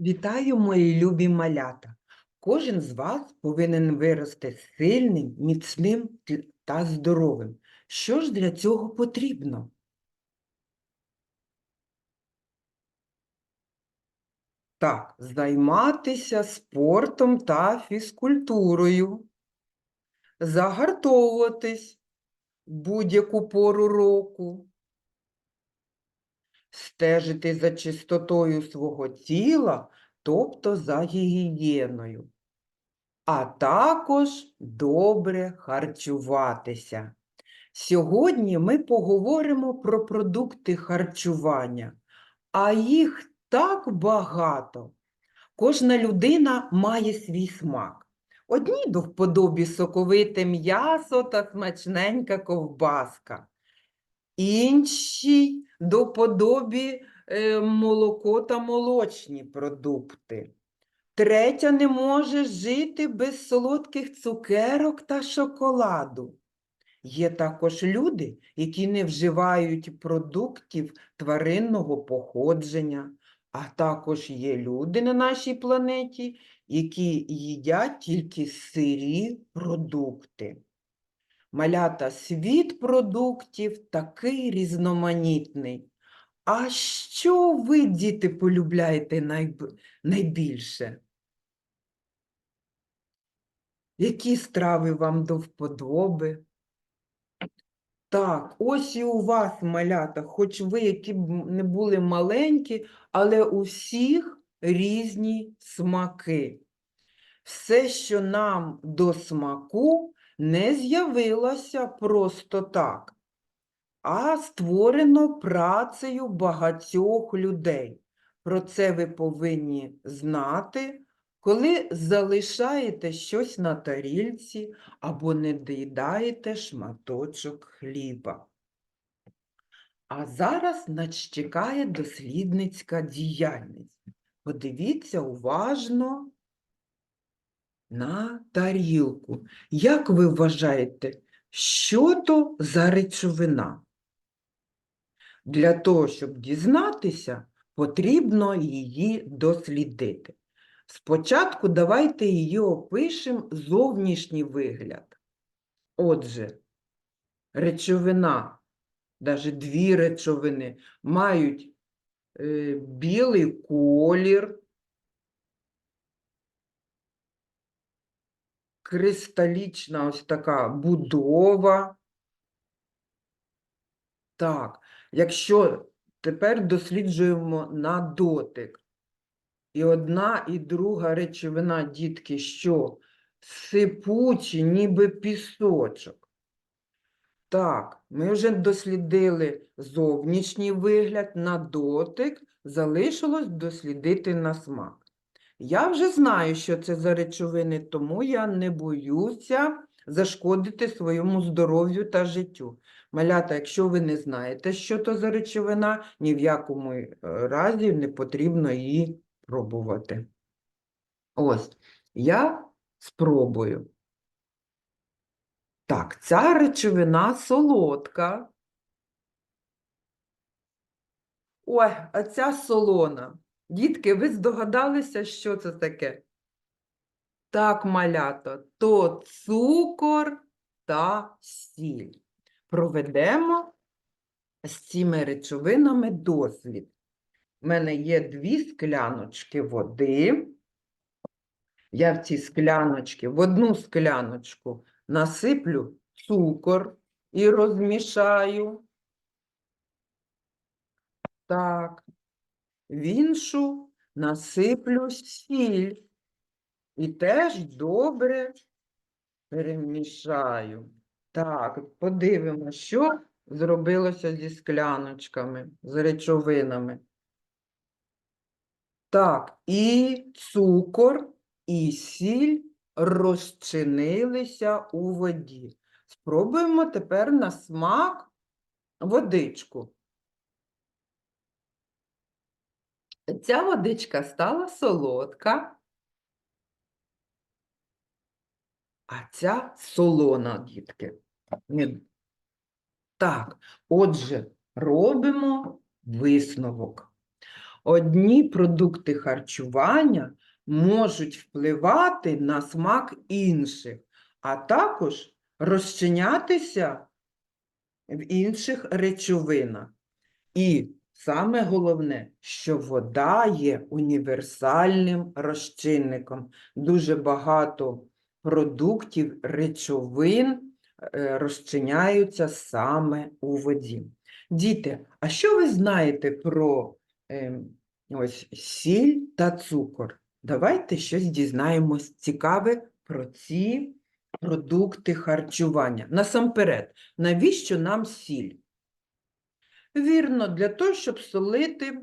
Вітаю, мої любі малята! Кожен з вас повинен вирости сильним, міцним та здоровим. Що ж для цього потрібно? Так, займатися спортом та фізкультурою, загартовуватись будь-яку пору року, стежити за чистотою свого тіла, тобто за гігієною, а також добре харчуватися. Сьогодні ми поговоримо про продукти харчування, а їх так багато. Кожна людина має свій смак. Одні до вподобі соковите м'ясо та смачненька ковбаска, інші до подобі е, молоко та молочні продукти. Третя не може жити без солодких цукерок та шоколаду. Є також люди, які не вживають продуктів тваринного походження, а також є люди на нашій планеті, які їдять тільки сирі продукти. Малята, світ продуктів такий різноманітний. А що ви, діти, полюбляєте найб- найбільше? Які страви вам до вподоби? Так, ось і у вас, малята, хоч ви, які б не були маленькі, але у всіх різні смаки. Все, що нам до смаку, не з'явилося просто так, а створено працею багатьох людей. Про це ви повинні знати, коли залишаєте щось на тарільці або не доїдаєте шматочок хліба. А зараз нас чекає дослідницька діяльність. Подивіться уважно на тарілку. Як ви вважаєте, що то за речовина? Для того, щоб дізнатися, потрібно її дослідити. Спочатку давайте її опишемо зовнішній вигляд. Отже, речовина, навіть дві речовини, мають е, білий колір, кристалічна ось така будова. Так, якщо тепер досліджуємо на дотик. І одна, і друга речовина, дітки, що сипучі, ніби пісочок. Так, ми вже дослідили зовнішній вигляд, на дотик, залишилось дослідити на смак. Я вже знаю, що це за речовини, тому я не боюся зашкодити своєму здоров'ю та життю. Малята, якщо ви не знаєте, що то за речовина, ні в якому е, разі не потрібно її пробувати. Ось, я спробую. Так, ця речовина солодка. Ой, а ця солона. Дітки, ви здогадалися, що це таке? Так, малято, то цукор та сіль. Проведемо з цими речовинами дослід. У мене є дві скляночки води. Я в ці скляночки, в одну скляночку насиплю цукор і розмішаю. Так. В іншу насиплю сіль і теж добре перемішаю. Так, подивимося, що зробилося зі скляночками, з речовинами. Так, і цукор, і сіль розчинилися у воді. Спробуємо тепер на смак водичку. Ця водичка стала солодка, а ця солона, дітки. Так, отже, робимо висновок. Одні продукти харчування можуть впливати на смак інших, а також розчинятися в інших речовинах. І саме головне, що вода є універсальним розчинником. Дуже багато продуктів, речовин е, розчиняються саме у воді. Діти, а що ви знаєте про ем, ось сіль та цукор? Давайте щось дізнаємось цікаве про ці продукти харчування. Насамперед, навіщо нам сіль? Вірно, для того, щоб солити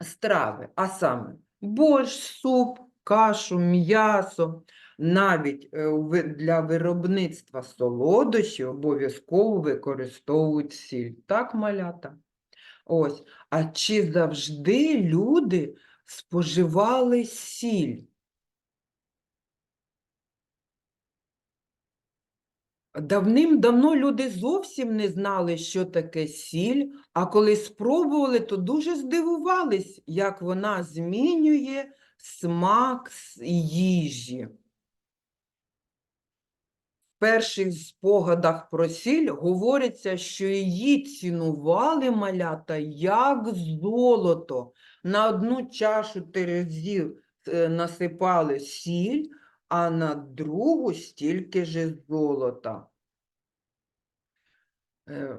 страви, а саме борщ, суп, кашу, м'ясо. Навіть е, для виробництва солодощів обов'язково використовують сіль. Так, малята? Ось. А чи завжди люди споживали сіль? Давним-давно люди зовсім не знали, що таке сіль, а коли спробували, то дуже здивувались, як вона змінює смак їжі. В перших спогадах про сіль говориться, що її цінували малята як золото. На одну чашу терезів е, насипали сіль, а на другу стільки ж золота. Е,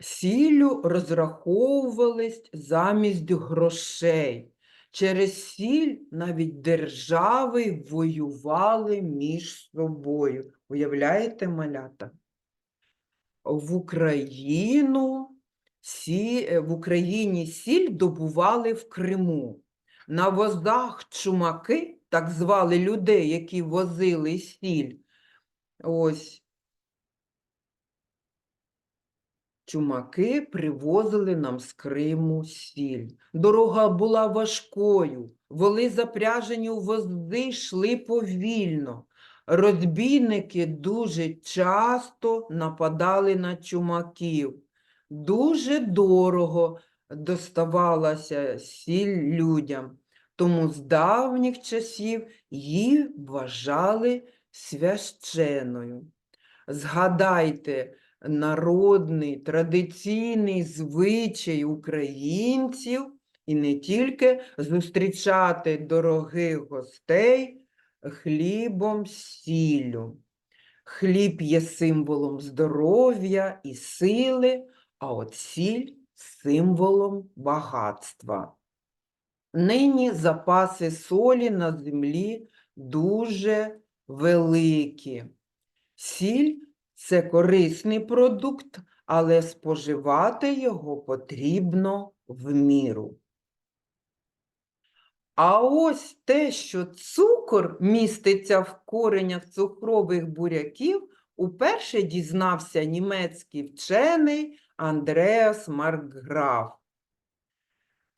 Сіллю розраховувались замість грошей. Через сіль навіть держави воювали між собою. Уявляєте, малята? В Україну сі... е, в Україні сіль добували в Криму. На возах чумаки, так звали людей, які возили сіль. Ось чумаки привозили нам з Криму сіль. Дорога була важкою, воли запряжені у вози йшли повільно. Розбійники дуже часто нападали на чумаків. Дуже дорого доставалася сіль людям, тому з давніх часів її вважали священною. Згадайте народний традиційний звичай українців і не тільки зустрічати дорогих гостей хлібом сіллю. Хліб є символом здоров'я і сили, а от сіль символом багатства. Нині запаси солі на землі дуже великі. Сіль це корисний продукт, але споживати його потрібно в міру. А ось те, що цукор міститься в коренях цукрових буряків, уперше дізнався німецький вчений Андреас Маркграф.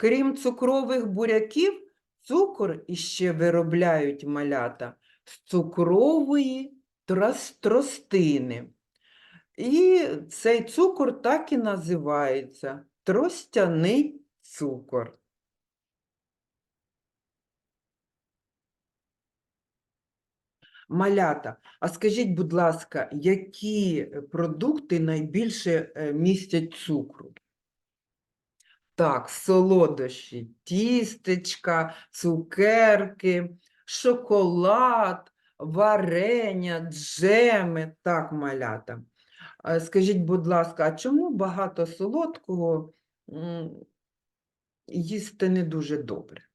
Крім цукрових буряків, цукор іще виробляють малята з цукрової тростини. І цей цукор так і називається тростяний цукор. Малята, а скажіть, будь ласка, які продукти найбільше е, містять цукру? Так, солодощі, тістечка, цукерки, шоколад, варення, джеми. Так, малята. Скажіть, будь ласка, а чому багато солодкого їсти не дуже добре?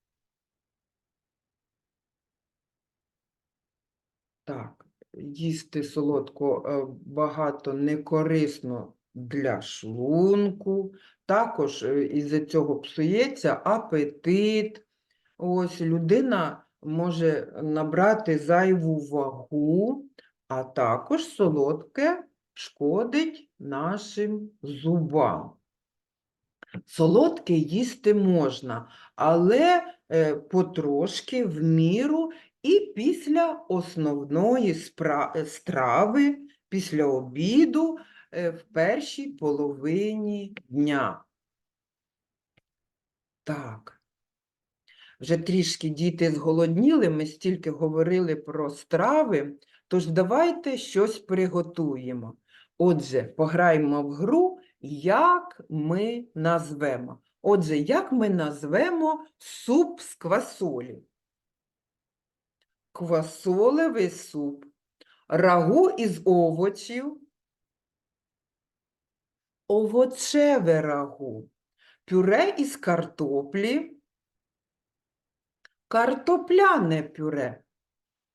Так, їсти солодко е, багато не корисно для шлунку, також е, із-за цього псується апетит. Ось людина може набрати зайву вагу, а також солодке шкодить нашим зубам. Солодке їсти можна, але е, потрошки в міру і після основної е, страви, після обіду в першій половині дня. Так. Вже трішки діти зголодніли, ми стільки говорили про страви, тож давайте щось приготуємо. Отже, пограємо в гру, як ми назвемо. Отже, як ми назвемо суп з квасолі? Квасолевий суп, рагу із овочів, овочеве рагу, пюре із картоплі, картопляне пюре,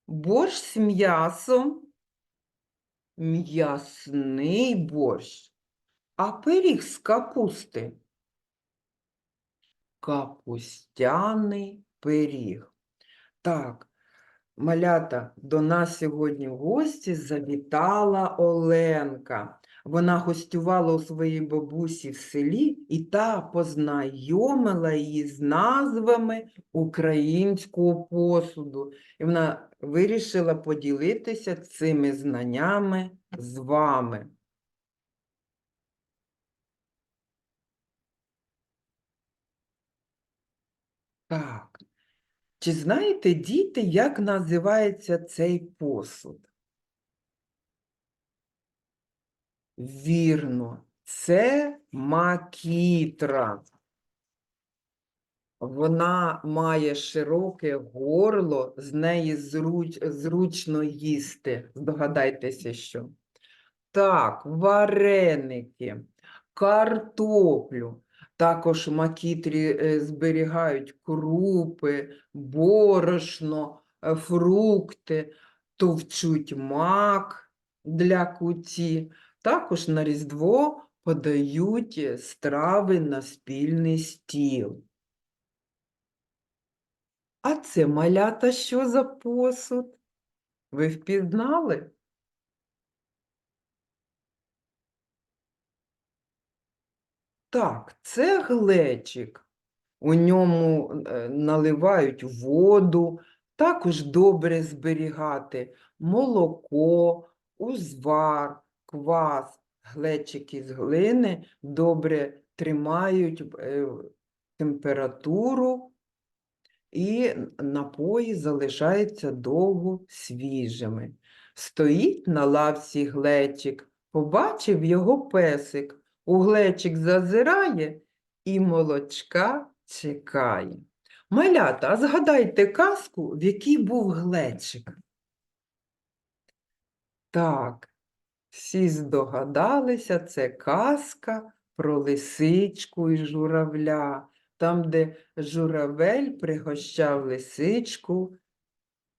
борщ з м'ясом, м'ясний борщ, а пиріг з капусти, капустяний пиріг. Так, малята, до нас сьогодні в гості завітала Оленка. Вона гостювала у своїй бабусі в селі, і та познайомила її з назвами українського посуду. І вона вирішила поділитися цими знаннями з вами. Так. Чи знаєте, діти, як називається цей посуд? Вірно, це макітра. Вона має широке горло, з неї зруч, зручно їсти. Здогадайтеся, що. Так, вареники, картоплю. Також макітрі е, зберігають крупи, борошно, е, фрукти, товчуть мак для куті. Також на Різдво подають е, страви на спільний стіл. А це малята що за посуд? Ви впізнали? Так, це глечик. У ньому е, наливають воду, також добре зберігати молоко, узвар, квас, глечики з глини добре тримають е, температуру і напої залишаються довго свіжими. Стоїть на лавці глечик, побачив його песик. У глечик зазирає і молочка чекає. Малята, а згадайте казку, в якій був глечик. Так, всі здогадалися, це казка про лисичку і журавля, там, де журавель пригощав лисичку,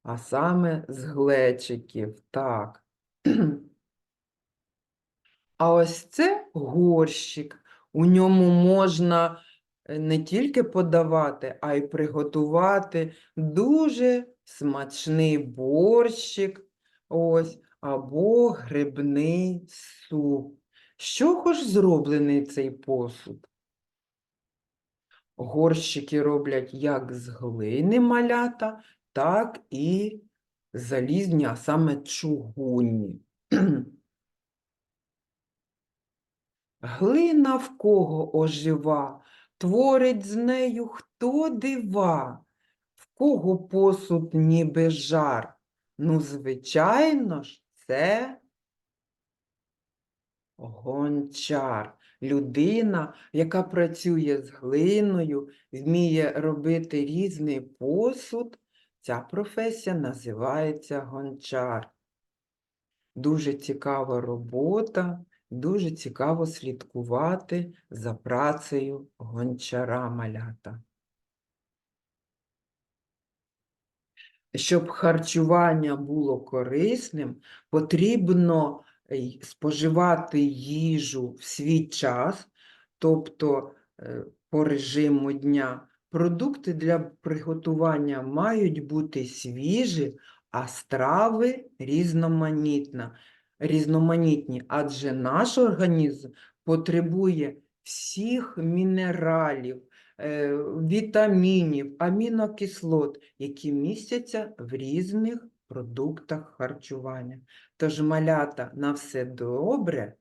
а саме з глечиків. Так. А ось це горщик. У ньому можна е, не тільки подавати, а й приготувати дуже смачний борщик, ось, або грибний суп. Чого ж зроблений цей посуд? Горщики роблять як з глини малята, так і залізні, а саме чугунні. Глина в кого ожива, творить з нею хто дива, в кого посуд ніби жар. Ну, звичайно ж, це гончар. Людина, яка працює з глиною, вміє робити різний посуд. Ця професія називається гончар. Дуже цікава робота. Дуже цікаво слідкувати за працею гончара малята. Щоб харчування було корисним, потрібно споживати їжу в свій час, тобто е, по режиму дня. Продукти для приготування мають бути свіжі, а страви різноманітні різноманітні, адже наш організм потребує всіх мінералів, е, вітамінів, амінокислот, які містяться в різних продуктах харчування. Тож малята на все добре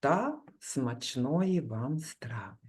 та смачної вам страви.